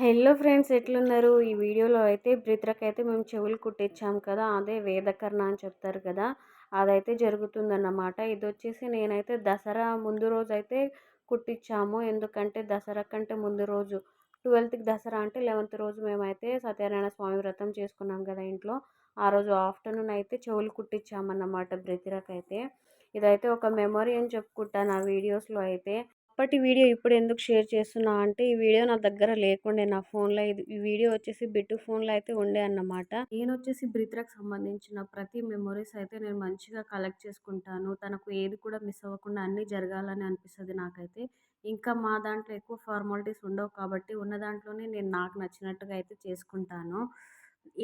Hello friends ఎట్లున్నారు? ఈ వీడియోలో అయితే బ్రిత్రకైతే మేము చెవులు కుట్టించాం కదా అదే వేదకర్ణ అని చెప్తారు కదా అదైతే జరుగుతుందన్నమాట. ఇది వచ్చేసి నేనైతే దసరా ముందు రోజు అయితే కుట్టించాము ఎందుకంటే దసరా కంటే ముందు రోజు ట్వెల్త్కి దసరా అంటే లెవెన్త్ రోజు మేమైతే సత్యనారాయణ స్వామి వ్రతం చేసుకున్నాం కదా ఇంట్లో. ఆ రోజు ఆఫ్టర్నూన్ అయితే చెవులు కుట్టించామన్నమాట బ్రితిరకైతే ఇదైతే ఒక మెమొరీ అని చెప్పుకుంటాను ఆ వీడియోస్లో అయితే. అప్పటి వీడియో ఇప్పుడు ఎందుకు షేర్ చేస్తున్నా అంటే ఈ వీడియో నా దగ్గర లేకుండే. నా ఫోన్లో ఇది ఈ వీడియో వచ్చేసి బిట్టు ఫోన్లో అయితే ఉండే అన్నమాట. నేను వచ్చేసి బ్రిత్రకు సంబంధించిన ప్రతి మెమొరీస్ అయితే నేను మంచిగా కలెక్ట్ చేసుకుంటాను. తనకు ఏది కూడా మిస్ అవ్వకుండా అన్నీ జరగాలని అనిపిస్తుంది నాకైతే. ఇంకా మా దాంట్లో ఎక్కువ ఫార్మాలిటీస్ ఉండవు కాబట్టి ఉన్న దాంట్లోనే నేను నాకు నచ్చినట్టుగా అయితే చేసుకుంటాను.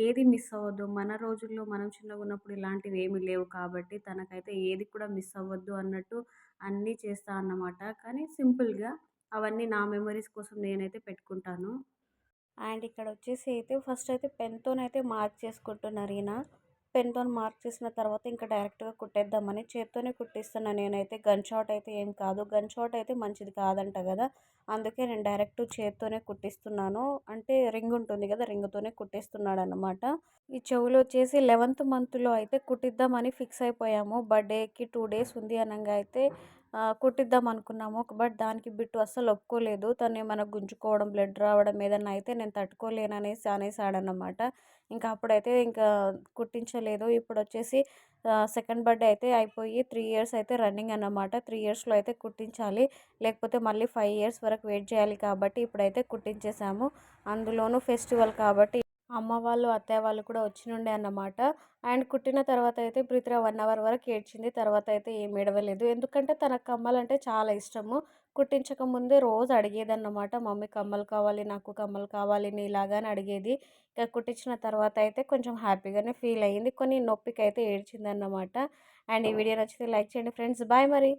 ఏది మిస్ అవ్వద్దు. మన రోజుల్లో మనం చిన్నగా ఉన్నప్పుడు ఇలాంటివి ఏమీ లేవు కాబట్టి తనకైతే ఏది కూడా మిస్ అవ్వద్దు అన్నట్టు అన్నీ చేస్తా అన్నమాట. కానీ సింపుల్గా అవన్నీ నా మెమరీస్ కోసం నేనైతే పెట్టుకుంటాను. అండ్ ఇక్కడ వచ్చేసి అయితే ఫస్ట్ అయితే పెన్తోనైతే మార్క్ చేసుకుంటున్నారు ఈయన. పెన్తో మార్క్ చేసిన తర్వాత ఇంకా డైరెక్ట్గా కుట్టేద్దామని చేత్తోనే కుట్టిస్తున్నాను నేనైతే గన్ షాట్ అయితే ఏం కాదు. గన్ షాట్ అయితే మంచిది కాదంట కదా. అందుకే నేను డైరెక్ట్ చేత్తోనే కుట్టిస్తున్నాను. అంటే రింగ్ ఉంటుంది కదా రింగ్తోనే కుట్టిస్తున్నాడు అనమాట ఈ చెవులు వచ్చేసి లెవెంత్ మంత్లో అయితే కుట్టిద్దామని ఫిక్స్ అయిపోయాము. బర్త్డేకి టూ డేస్ ఉంది అనగా అయితే కుట్టిద్దాం అనుకున్నాము. బట్ దానికి బిట్టు అస్సలు ఒప్పుకోలేదు. తను ఏమైనా గుంజుకోవడం బ్లడ్ రావడం ఏదన్నా అయితే నేను తట్టుకోలేను అనేసి అనేసాడనమాట ఇంకా అప్పుడైతే ఇంకా కుట్టించలేదు. ఇప్పుడు వచ్చేసి సెకండ్ బర్త్డే అయితే అయిపోయి త్రీ ఇయర్స్ అయితే రన్నింగ్ అన్నమాట. త్రీ ఇయర్స్లో అయితే కుట్టించాలి. లేకపోతే మళ్ళీ ఫైవ్ ఇయర్స్ వరకు వెయిట్ చేయాలి కాబట్టి ఇప్పుడైతే కుట్టించేసాము. అందులోనూ ఫెస్టివల్ కాబట్టి అమ్మ వాళ్ళు అత్తయ్య వాళ్ళు కూడా వచ్చినుండే అన్నమాట. అండ్ కుట్టిన తర్వాత అయితే ప్రీతిర వన్ అవర్ వరకు ఏడ్చింది. తర్వాత అయితే ఏం ఏడవలేదు. ఎందుకంటే తనకు కమ్మలు అంటే చాలా ఇష్టము. కుట్టించక ముందే రోజు అడిగేదన్నమాట. మమ్మీ కమ్మలు కావాలి నాకు కమ్మలు కావాలి నీలాగానే అడిగేది. ఇక కుట్టించిన తర్వాత అయితే కొంచెం హ్యాపీగానే ఫీల్ అయ్యింది. కొన్ని నొప్పికి అయితే ఏడ్చింది అన్నమాట అండ్ ఈ వీడియో నచ్చితే లైక్ చేయండి ఫ్రెండ్స్. బాయ్ మరి.